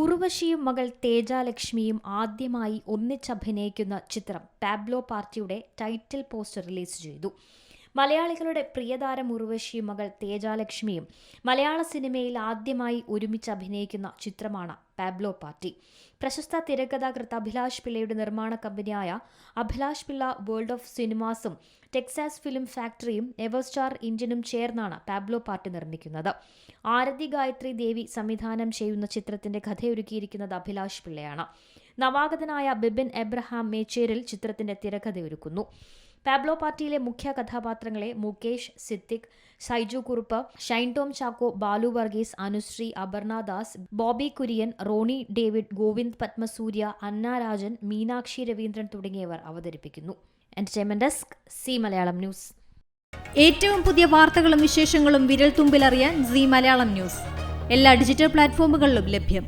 ഉർവശിയും മകൾ തേജാലക്ഷ്മിയും ആദ്യമായി ഒന്നിച്ചഭിനയിക്കുന്ന ചിത്രം പാബ്ലോ പാർട്ടിയുടെ ടൈറ്റിൽ പോസ്റ്റർ റിലീസ് ചെയ്തു. മലയാളികളുടെ പ്രിയതാരം ഉർവശിയും മകൾ തേജാലക്ഷ്മിയും മലയാള സിനിമയിൽ ആദ്യമായി ഒരുമിച്ച് അഭിനയിക്കുന്ന ചിത്രമാണ് പാബ്ലോ പാർട്ടി. പ്രശസ്ത തിരക്കഥാകൃത്ത് അഭിലാഷ് പിള്ളയുടെ നിർമ്മാണ കമ്പനിയായ അഭിലാഷ് പിള്ള വേൾഡ് ഓഫ് സിനിമാസും ടെക്സാസ് ഫിലിം ഫാക്ടറിയും എവർസ്റ്റാർ ഇന്ത്യനും ചേർന്നാണ് പാബ്ലോ പാർട്ടി നിർമ്മിക്കുന്നത്. ആരതി ഗായത്രി ദേവി സംവിധാനം ചെയ്യുന്ന ചിത്രത്തിന്റെ കഥയൊരുക്കിയിരിക്കുന്നത് അഭിലാഷ് പിള്ളയാണ്. നവാഗതനായ ബിബിൻ എബ്രഹാം മേച്ചേരിൽ ചിത്രത്തിന്റെ തിരക്കഥയൊരുക്കുന്നു. പാബ്ലോ പാർട്ടിയിലെ മുഖ്യ കഥാപാത്രങ്ങളെ മുകേഷ് സിദ്ദിഖ് സൈജു കുറുപ്പ് ഷൈൻ ടോം ചാക്കോ ബാലു വർഗീസ് അനുശ്രീ അപർണ ദാസ് ബോബി കുര്യൻ റോണി ഡേവിഡ് ഗോവിന്ദ് പത്മസൂര്യ അന്ന രാജൻ മീനാക്ഷി രവീന്ദ്രൻ തുടങ്ങിയവർ അവതരിപ്പിക്കുന്നു. Entertainment desk Zee Malayalam news. ഏറ്റവും പുതിയ വാർത്തകളും വിശേഷങ്ങളും വിരൽ തുമ്പിലറിയാൻ സി മലയാളം ന്യൂസ്. എല്ലാ ഡിജിറ്റൽ പ്ലാറ്റ്ഫോമുകളിലും ലഭ്യം.